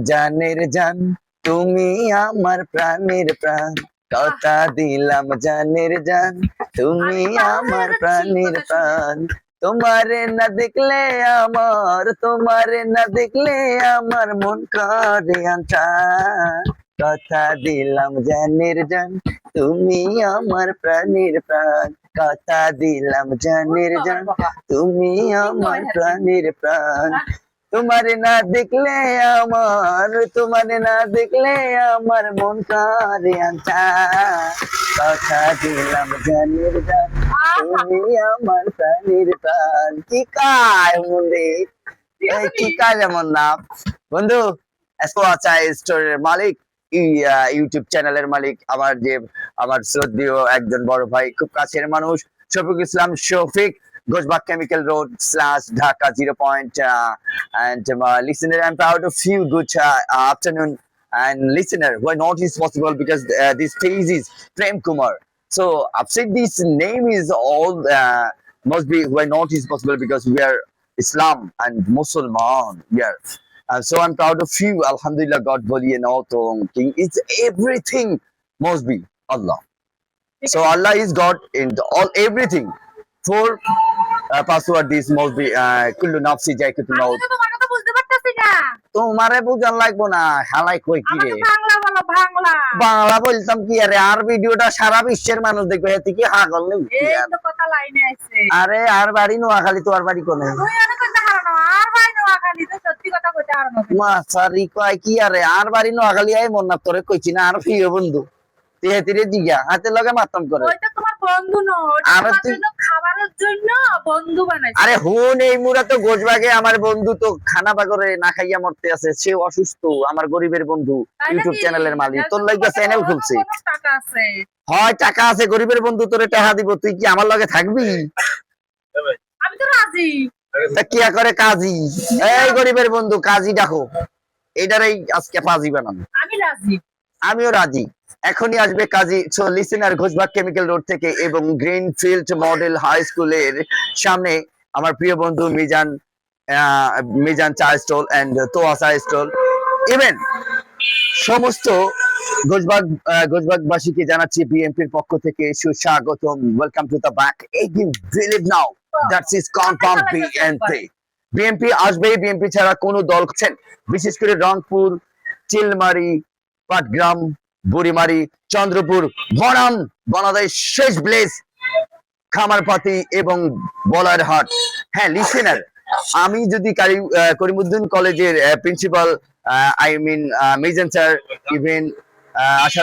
জানের জান তুমি আমার প্রাণের প্রাণ কথা দিলাম জানের জান তুমি আমার প্রাণের প্রাণ তোমারে না দেখলে আমার তোমারে না দেখলে আমার মন করে আঞ্চা কথা দিলাম জানের জান তুমি আমার প্রাণের প্রাণ কথা দিলাম জানের জান তুমি আমার প্রাণের প্রাণ তোমারে না দেখলে আমার তোমারে না দেখলে আমার মন করে আঞ্চা। কথা দিলাম জানের জান তুমি আমার প্রাণের প্রাণ। কি কায় এই কি কায় যেমন না? বন্ধু এসকো আচ্ছা স্টোরের মালিক ইউটিউব চ্যানেলের মালিক আমার যে আমার শ্রদ্ধেয় একজন বড় ভাই খুব কাছের মানুষ Shafiq Islam Shafiq Gojbak Chemical Road slash Dhaka zero point. Uh, and um, uh, listener, I'm proud of you. Good uh, afternoon. And listener, why not is possible because uh, this page is Prem Kumar. So I've said this name is all uh, must be why not is possible because we are Islam and Musliman. We are. Uh, so I'm proud of you. Alhamdulillah, God boli and all King. It's everything must be Allah. So Allah is God in all everything. For uh, password this must be uh, kullu nafsi jaikatu আমি maut. তো তোমার বুঝান লাগবো না হালাই কই কি রে? বাংলা বলো বাংলা। বাংলা বলতাম কি আরে আর ভিডিওটা সারা বিশ্বের মানুষ দেখবে এতে কি হাগল নেই তো আরে আর বাড়ি নোয়াখালী তোমার বাড়ি কোনে? তো মাছারি কয় কি আরে আর বাড়ি নোয়াখালী আই মন না তোরে কইছি না আর প্রিয় বন্ধু। তেহে তিরে জিগা হাতে লগে মাতাম করে। বন্ধু খাবারের জন্য বন্ধু বানাইছে। আরে হুন এই মুরা তো গোজবাগে আমার বন্ধু তো খানা বাগরে না খাইয়া মরতে আছে সে অসুস্থ আমার গরিবের বন্ধু ইউটিউব চ্যানেলের মালিক। তোর চ্যানেল খুলছে। টাকা আছে? হয় টাকা আছে গরিবের বন্ধু তোরে টাকা দিব তুই কি আমার লগে থাকবি? আমি তো রাজি। তা কি করে কাজী? এই গরিবের বন্ধু কাজী ডাকো এটারই আজকে পাজি বানানো আমি রাজি। আমিও রাজি। এখনই আসবে Kazi so listener Ghoshbag chemical road থেকে এবং গ্রিন ফিল্ড মডেল হাই স্কুলের সামনে আমার প্রিয় বন্ধু মিজান মিজান চা স্টল এন্ড তোয়া চা স্টল ইভেন সমস্ত গোজবাগ গোজবাগবাসীকে জানাচ্ছি বিএনপির পক্ষ থেকে সুস্বাগতম। Welcome to the back again believe now that's is confirm BNP BNP আসবে বিএনপি ছাড়া কোনো দল আছেন। বিশেষ করে রংপুর চিলমারি পাটগ্রাম বুড়িমারি, চন্দ্রপুর, বনাম, বাংলাদেশ শেষ ব্লেস, খামারপাতি এবং বলার হাট। হ্যাঁ লিসেনার আমি যদি কারি করিমুদ্দিন কলেজের প্রিন্সিপাল আই মিন মেজেন স্যার ইভেন আশা